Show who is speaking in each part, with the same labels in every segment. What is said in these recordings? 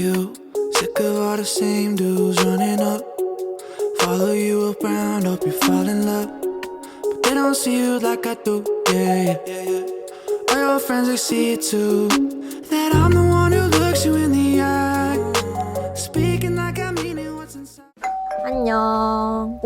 Speaker 1: you. Sick of all the same dudes running up. Follow you around, hope you fall in love. But they don't see you like I do, yeah, yeah. All your friends, they see it too. That I'm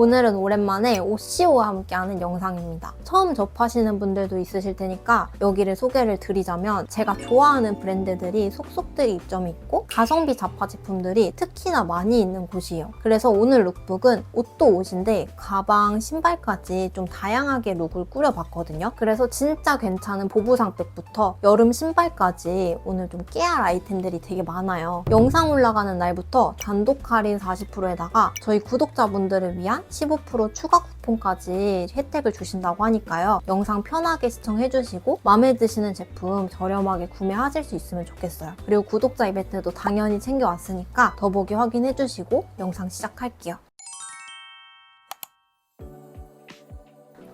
Speaker 2: 오늘은 오랜만에 OCO와 함께하는 영상입니다. 처음 접하시는 분들도 있으실 테니까 여기를 소개를 드리자면 제가 좋아하는 브랜드들이 속속들이 입점이 있고 가성비 잡화 제품들이 특히나 많이 있는 곳이에요. 그래서 오늘 룩북은 옷도 옷인데 가방, 신발까지 좀 다양하게 룩을 꾸려봤거든요. 그래서 진짜 괜찮은 보부상백부터 여름 신발까지 오늘 좀 깨알 아이템들이 되게 많아요. 영상 올라가는 날부터 단독 할인 40%에다가 저희 구독자분들을 위한 15% 추가 쿠폰까지 혜택을 주신다고 하니까요. 영상 편하게 시청해주시고 마음에 드시는 제품 저렴하게 구매하실 수 있으면 좋겠어요. 그리고 구독자 이벤트도 당연히 챙겨왔으니까 더보기 확인해주시고 영상 시작할게요.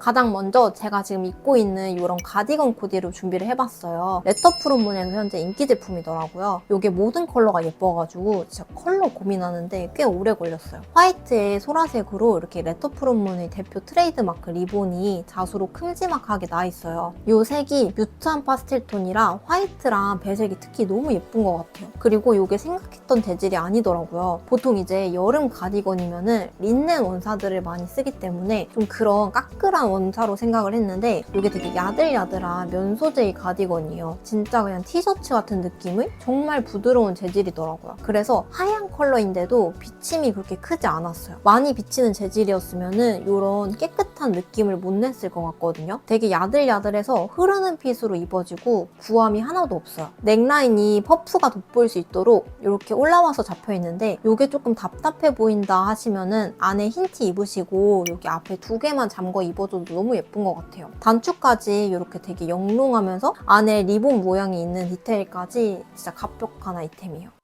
Speaker 2: 가장 먼저 제가 지금 입고 있는 이런 가디건 코디로 준비를 해봤어요. 레터프롬문에서 현재 인기 제품이더라고요. 이게 모든 컬러가 예뻐가지고 진짜 컬러 고민하는데 꽤 오래 걸렸어요. 화이트에 소라색으로 이렇게 레터프롬문의 대표 트레이드마크 리본이 자수로 큼지막하게 나 있어요. 이 색이 뮤트한 파스텔 톤이라 화이트랑 배색이 특히 너무 예쁜 것 같아요. 그리고 이게 생각했던 재질이 아니더라고요. 보통 이제 여름 가디건이면은 린넨 원사들을 많이 쓰기 때문에 좀 그런 까끌한 원사로 생각을 했는데 이게 되게 야들야들한 면 소재의 가디건이에요. 진짜 그냥 티셔츠 같은 느낌의 정말 부드러운 재질이더라고요. 그래서 하얀 컬러인데도 비침이 그렇게 크지 않았어요. 많이 비치는 재질이었으면은 이런 깨끗한 느낌을 못 냈을 것 같거든요. 되게 야들야들해서 흐르는 핏으로 입어지고 구함이 하나도 없어요. 넥라인이 퍼프가 돋보일 수 있도록 이렇게 올라와서 잡혀 있는데 이게 조금 답답해 보인다 하시면은 안에 흰 티 입으시고 여기 앞에 두 개만 잠궈 입어줘도 너무 예쁜 것 같아요. 단추까지 이렇게 되게 영롱하면서 안에 리본 모양이 있는 디테일까지 진짜 갑벽한 아이템이에요.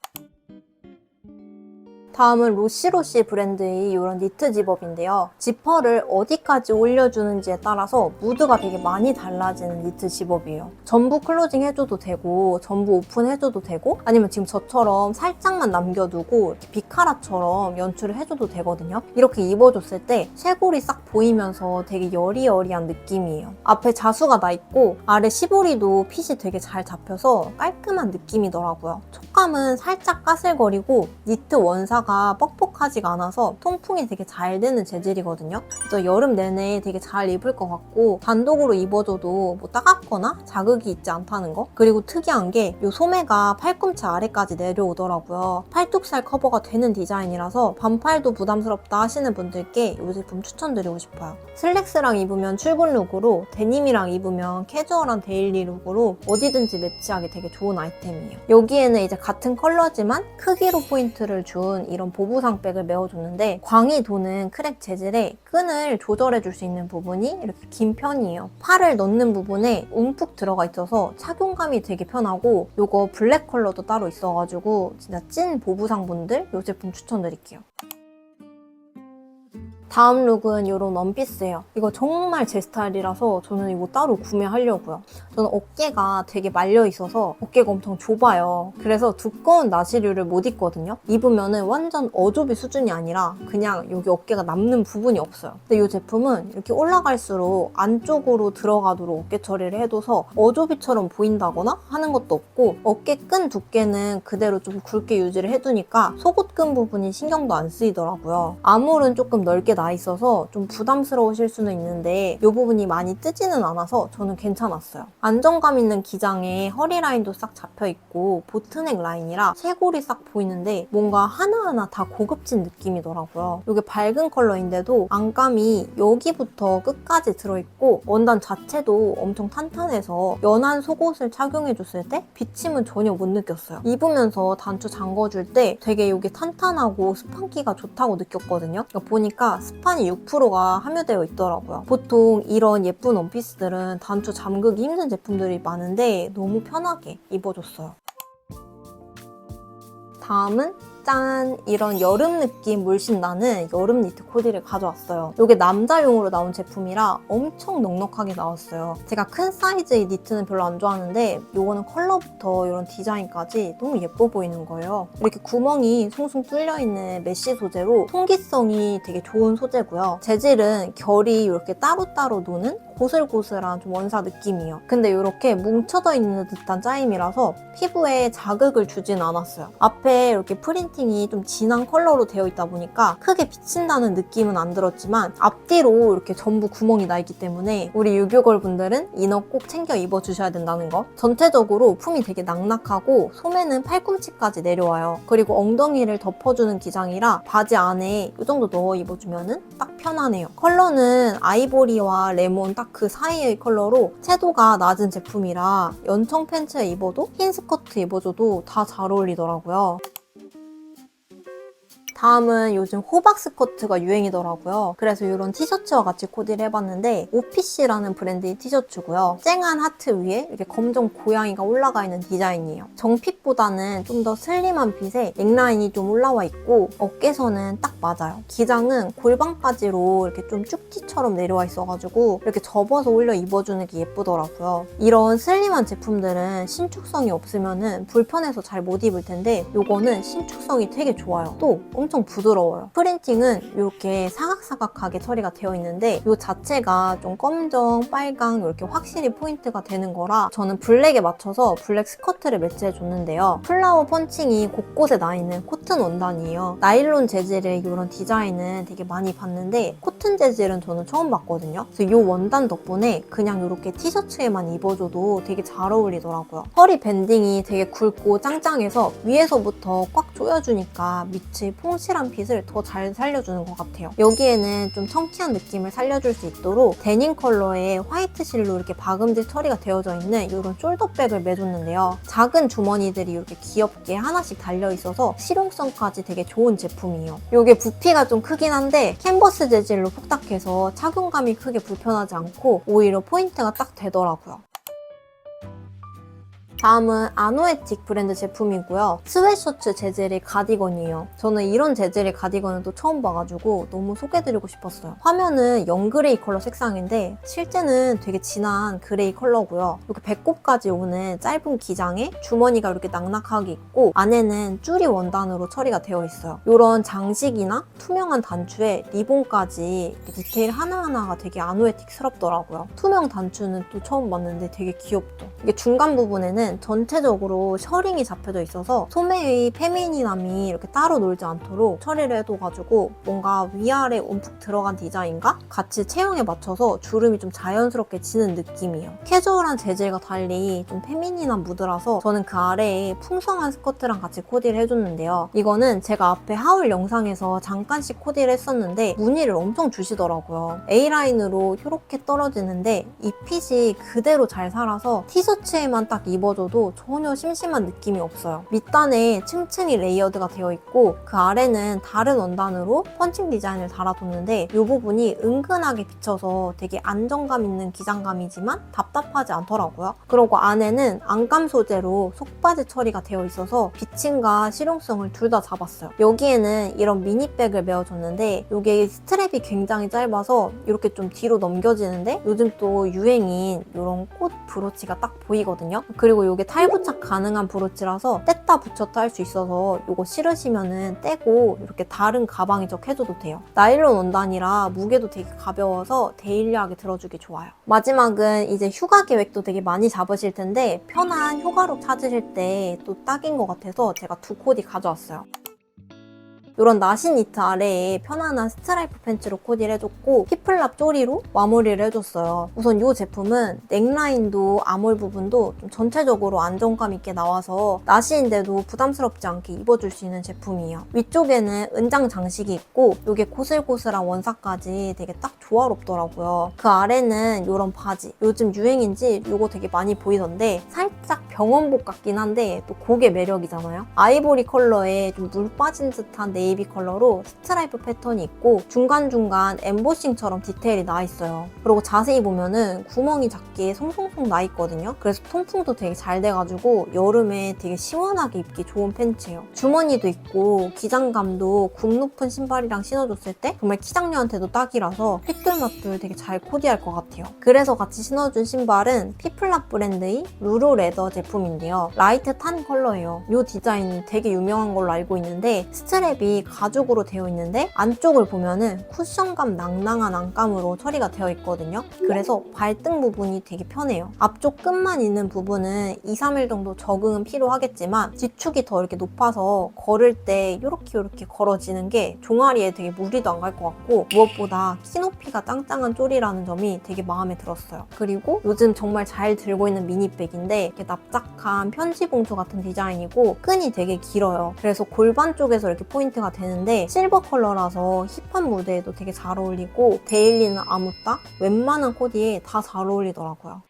Speaker 2: 다음은 로시로시 브랜드의 이런 니트 집업인데요. 지퍼를 어디까지 올려주는지에 따라서 무드가 되게 많이 달라지는 니트 집업이에요. 전부 클로징 해줘도 되고 전부 오픈해줘도 되고 아니면 지금 저처럼 살짝만 남겨두고 이렇게 비카라처럼 연출을 해줘도 되거든요. 이렇게 입어줬을 때 쇄골이 싹 보이면서 되게 여리여리한 느낌이에요. 앞에 자수가 나 있고 아래 시보리도 핏이 되게 잘 잡혀서 깔끔한 느낌이더라고요. 촉감은 살짝 까슬거리고 니트 원사 가 뻑뻑 하지가 않아서 통풍이 되게 잘 되는 재질이거든요. 그래서 여름 내내 되게 잘 입을 것 같고 단독으로 입어줘도 뭐 따갑거나 자극이 있지 않다는 거. 그리고 특이한 게 이 소매가 팔꿈치 아래까지 내려오더라고요. 팔뚝살 커버가 되는 디자인이라서 반팔도 부담스럽다 하시는 분들께 이 제품 추천드리고 싶어요. 슬랙스랑 입으면 출근 룩으로 데님이랑 입으면 캐주얼한 데일리 룩으로 어디든지 매치하기 되게 좋은 아이템이에요. 여기에는 이제 같은 컬러지만 크기로 포인트를 준 이런 보부상 백을 메워줬는데 광이 도는 크랙 재질에 끈을 조절해줄 수 있는 부분이 이렇게 긴 편이에요. 팔을 넣는 부분에 움푹 들어가 있어서 착용감이 되게 편하고 이거 블랙 컬러도 따로 있어가지고 진짜 찐 보부상 분들 이 제품 추천드릴게요. 다음 룩은 이런 원피스예요. 이거 정말 제 스타일이라서 저는 이거 따로 구매하려고요. 저는 어깨가 되게 말려 있어서 어깨가 엄청 좁아요. 그래서 두꺼운 나시류를 못 입거든요. 입으면은 완전 어조비 수준이 아니라 그냥 여기 어깨가 남는 부분이 없어요. 근데 이 제품은 이렇게 올라갈수록 안쪽으로 들어가도록 어깨 처리를 해둬서 어조비처럼 보인다거나 하는 것도 없고 어깨 끈 두께는 그대로 좀 굵게 유지를 해두니까 속옷 끈 부분이 신경도 안 쓰이더라고요. 아물은 조금 넓게 나 있어서 좀 부담스러우실 수는 있는데 이 부분이 많이 뜨지는 않아서 저는 괜찮았어요. 안정감 있는 기장에 허리 라인도 싹 잡혀 있고 보트넥 라인이라 쇄골이 싹 보이는데 뭔가 하나하나 다 고급진 느낌이더라고요. 이게 밝은 컬러인데도 안감이 여기부터 끝까지 들어있고 원단 자체도 엄청 탄탄해서 연한 속옷을 착용해줬을 때 비침은 전혀 못 느꼈어요. 입으면서 단추 잠궈줄 때 되게 이게 탄탄하고 스판기가 좋다고 느꼈거든요. 그러니까 보니까 스 판이 6%가 함유되어 있더라고요. 보통 이런 예쁜 원피스들은 단추 잠그기 힘든 제품들이 많은데 너무 편하게 입어줬어요. 다음은 짠! 이런 여름 느낌 물씬 나는 여름 니트 코디를 가져왔어요. 이게 남자용으로 나온 제품이라 엄청 넉넉하게 나왔어요. 제가 큰 사이즈의 니트는 별로 안 좋아하는데 이거는 컬러부터 이런 디자인까지 너무 예뻐 보이는 거예요. 이렇게 구멍이 숭숭 뚫려 있는 메쉬 소재로 통기성이 되게 좋은 소재고요. 재질은 결이 이렇게 따로따로 노는 고슬고슬한 좀 원사 느낌이에요. 근데 이렇게 뭉쳐져 있는 듯한 짜임이라서 피부에 자극을 주진 않았어요. 앞에 이렇게 프린팅이 좀 진한 컬러로 되어 있다 보니까 크게 비친다는 느낌은 안 들었지만 앞뒤로 이렇게 전부 구멍이 나 있기 때문에 우리 유교걸 분들은 이너 꼭 챙겨 입어주셔야 된다는 거. 전체적으로 품이 되게 낙낙하고 소매는 팔꿈치까지 내려와요. 그리고 엉덩이를 덮어주는 기장이라 바지 안에 이 정도 넣어 입어주면 딱 편하네요. 컬러는 아이보리와 레몬 딱 그 사이의 컬러로 채도가 낮은 제품이라 연청 팬츠에 입어도 흰 스커트 입어줘도 다 잘 어울리더라고요. 다음은 요즘 호박 스커트가 유행이더라고요. 그래서 이런 티셔츠와 같이 코디를 해봤는데 OPC라는 브랜드의 티셔츠고요. 쨍한 하트 위에 이렇게 검정 고양이가 올라가 있는 디자인이에요. 정핏보다는 좀 더 슬림한 핏에 넥라인이 좀 올라와 있고 어깨선은 딱 맞아요. 기장은 골반까지로 이렇게 좀 쭉티처럼 내려와 있어가지고 이렇게 접어서 올려 입어주는 게 예쁘더라고요. 이런 슬림한 제품들은 신축성이 없으면 불편해서 잘 못 입을 텐데 이거는 신축성이 되게 좋아요. 또 엄청 부드러워요. 프린팅은 이렇게 사각사각하게 처리가 되어 있는데 이 자체가 좀 검정, 빨강 이렇게 확실히 포인트가 되는 거라 저는 블랙에 맞춰서 블랙 스커트를 매치해 줬는데요. 플라워 펀칭이 곳곳에 나 있는 코튼 원단이에요. 나일론 재질의 이런 디자인은 되게 많이 봤는데 코튼 재질은 저는 처음 봤거든요. 그래서 이 원단 덕분에 그냥 이렇게 티셔츠에만 입어줘도 되게 잘 어울리더라고요. 허리 밴딩이 되게 굵고 짱짱해서 위에서부터 꽉 조여주니까 밑의 퐁 실한 핏을 더 잘 살려주는 것 같아요. 여기에는 좀 청키한 느낌을 살려줄 수 있도록 데님 컬러의 화이트 실로 이렇게 박음질 처리가 되어져 있는 이런 숄더백을 매줬는데요. 작은 주머니들이 이렇게 귀엽게 하나씩 달려있어서 실용성까지 되게 좋은 제품이에요. 이게 부피가 좀 크긴 한데 캔버스 재질로 푹딱해서 착용감이 크게 불편하지 않고 오히려 포인트가 딱 되더라고요. 다음은 아노에틱 브랜드 제품이고요. 스웨셔츠 재질의 가디건이에요. 저는 이런 재질의 가디건은 또 처음 봐가지고 너무 소개해드리고 싶었어요. 화면은 영그레이 컬러 색상인데 실제는 되게 진한 그레이 컬러고요. 이렇게 배꼽까지 오는 짧은 기장에 주머니가 이렇게 낙낙하게 있고 안에는 쭈리 원단으로 처리가 되어 있어요. 이런 장식이나 투명한 단추에 리본까지 디테일 하나하나가 되게 아노에틱스럽더라고요. 투명 단추는 또 처음 봤는데 되게 귀엽죠. 이게 중간 부분에는 전체적으로 셔링이 잡혀져 있어서 소매의 페미닌함이 이렇게 따로 놀지 않도록 처리를 해둬가지고 뭔가 위아래 움푹 들어간 디자인과 같이 체형에 맞춰서 주름이 좀 자연스럽게 지는 느낌이에요. 캐주얼한 재질과 달리 좀 페미닌한 무드라서 저는 그 아래에 풍성한 스커트랑 같이 코디를 해줬는데요. 이거는 제가 앞에 하울 영상에서 잠깐씩 코디를 했었는데 무늬를 엄청 주시더라고요. A라인으로 이렇게 떨어지는데 이 핏이 그대로 잘 살아서 티셔츠에만 딱 입어 줘도 전혀 심심한 느낌이 없어요. 밑단에 층층이 레이어드가 되어 있고 그 아래는 다른 원단으로 펀칭 디자인을 달아뒀는데 이 부분이 은근하게 비쳐서 되게 안정감 있는 기장감이지만 답답하지 않더라고요. 그리고 안에는 안감 소재로 속바지 처리가 되어 있어서 비침과 실용성을 둘 다 잡았어요. 여기에는 이런 미니백을 메어줬는데 이게 스트랩이 굉장히 짧아서 이렇게 좀 뒤로 넘겨지는데 요즘 또 유행인 이런 꽃 브로치가 딱 보이거든요. 그리고 이게 탈부착 가능한 브로치라서 뗐다 붙였다 할 수 있어서 이거 싫으시면은 떼고 이렇게 다른 가방에 적해줘도 돼요. 나일론 원단이라 무게도 되게 가벼워서 데일리하게 들어주기 좋아요. 마지막은 이제 휴가 계획도 되게 많이 잡으실 텐데 편한 휴가룩 찾으실 때 또 딱인 것 같아서 제가 두 코디 가져왔어요. 이런 나신 니트 아래에 편안한 스트라이프 팬츠로 코디를 해줬고 히플랍 쪼리로 마무리를 해줬어요. 우선 이 제품은 넥라인도 아몰 부분도 좀 전체적으로 안정감 있게 나와서 나시인데도 부담스럽지 않게 입어줄 수 있는 제품이에요. 위쪽에는 은장 장식이 있고 이게 고슬고슬한 원사까지 되게 딱 조화롭더라고요. 그 아래는 이런 바지 요즘 유행인지 이거 되게 많이 보이던데 살짝 병원복 같긴 한데 또 그게 매력이잖아요. 아이보리 컬러에 좀 물 빠진 듯한 네 이비 컬러로 스트라이프 패턴이 있고 중간중간 엠보싱처럼 디테일이 나 있어요. 그리고 자세히 보면은 구멍이 작게 송송송 나 있거든요. 그래서 통풍도 되게 잘 돼가지고 여름에 되게 시원하게 입기 좋은 팬츠예요. 주머니도 있고 기장감도 굽 높은 신발이랑 신어줬을 때 정말 키장녀한테도 딱이라서 핏돌맛돌 되게 잘 코디할 것 같아요. 그래서 같이 신어준 신발은 피플랍 브랜드의 루루 레더 제품인데요. 라이트 탄 컬러예요. 이 디자인 되게 유명한 걸로 알고 있는데 스트랩이 가죽으로 되어 있는데 안쪽을 보면은 쿠션감 낭낭한 안감으로 처리가 되어 있거든요. 그래서 발등 부분이 되게 편해요. 앞쪽 끝만 있는 부분은 2, 3일 정도 적응은 필요하겠지만 뒤축이 더 이렇게 높아서 걸을 때 이렇게 이렇게 걸어지는 게 종아리에 되게 무리도 안 갈 것 같고 무엇보다 키 높이가 짱짱한 쪼리라는 점이 되게 마음에 들었어요. 그리고 요즘 정말 잘 들고 있는 미니백인데 이렇게 납작한 편지 봉투 같은 디자인이고 끈이 되게 길어요. 그래서 골반 쪽에서 이렇게 포인트가 되는데 실버 컬러라서 힙한 무대에도 되게 잘 어울리고 데일리는 아무따 웬만한 코디에 다 잘 어울리더라고요.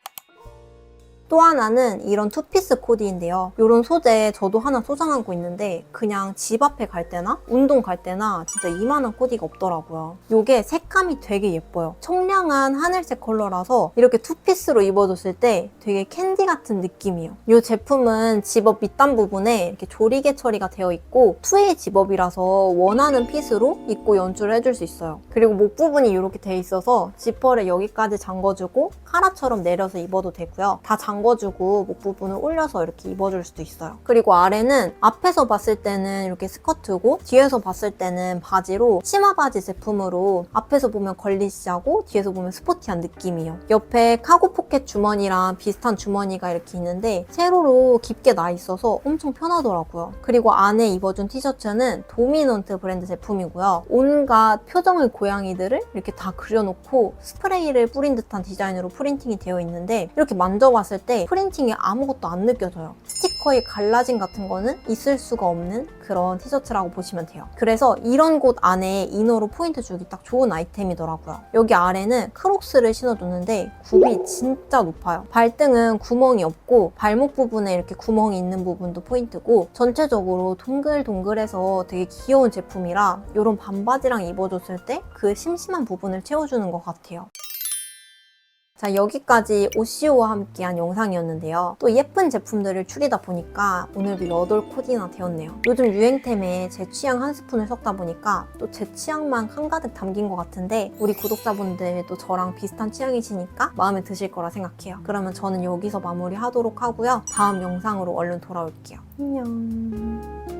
Speaker 2: 또 하나는 이런 투피스 코디인데요. 이런 소재 저도 하나 소장하고 있는데 그냥 집 앞에 갈 때나 운동 갈 때나 진짜 이만한 코디가 없더라고요. 이게 색감이 되게 예뻐요. 청량한 하늘색 컬러라서 이렇게 투피스로 입어줬을 때 되게 캔디 같은 느낌이에요. 이 제품은 집업 밑단 부분에 이렇게 조리개 처리가 되어 있고 투웨이 집업이라서 원하는 핏으로 입고 연출을 해줄 수 있어요. 그리고 목 부분이 이렇게 돼 있어서 지퍼를 여기까지 잠궈주고 카라처럼 내려서 입어도 되고요. 다 잠궈주고 목 부분을 올려서 이렇게 입어줄 수도 있어요. 그리고 아래는 앞에서 봤을 때는 이렇게 스커트고 뒤에서 봤을 때는 바지로 치마 바지 제품으로 앞에서 보면 걸리시하고 뒤에서 보면 스포티한 느낌이에요. 옆에 카고 포켓 주머니랑 비슷한 주머니가 이렇게 있는데 세로로 깊게 나 있어서 엄청 편하더라고요. 그리고 안에 입어준 티셔츠는 도미넌트 브랜드 제품이고요. 온갖 표정의 고양이들을 이렇게 다 그려놓고 스프레이를 뿌린 듯한 디자인으로 프린팅이 되어 있는데 이렇게 만져봤을 때 프린팅이 아무것도 안 느껴져요. 스티커의 갈라짐 같은 거는 있을 수가 없는 그런 티셔츠라고 보시면 돼요. 그래서 이런 곳 안에 이너로 포인트 주기 딱 좋은 아이템이더라고요. 여기 아래는 크록스를 신어줬는데 굽이 진짜 높아요. 발등은 구멍이 없고 발목 부분에 이렇게 구멍이 있는 부분도 포인트고 전체적으로 동글동글해서 되게 귀여운 제품이라 이런 반바지랑 입어줬을 때 그 심심한 부분을 채워주는 것 같아요. 자, 여기까지 오시오와 함께한 영상이었는데요. 또 예쁜 제품들을 추리다 보니까 오늘도 8코디나 되었네요. 요즘 유행템에 제 취향 한 스푼을 섞다 보니까 또 제 취향만 한가득 담긴 것 같은데 우리 구독자분들도 저랑 비슷한 취향이시니까 마음에 드실 거라 생각해요. 그러면 저는 여기서 마무리하도록 하고요. 다음 영상으로 얼른 돌아올게요. 안녕.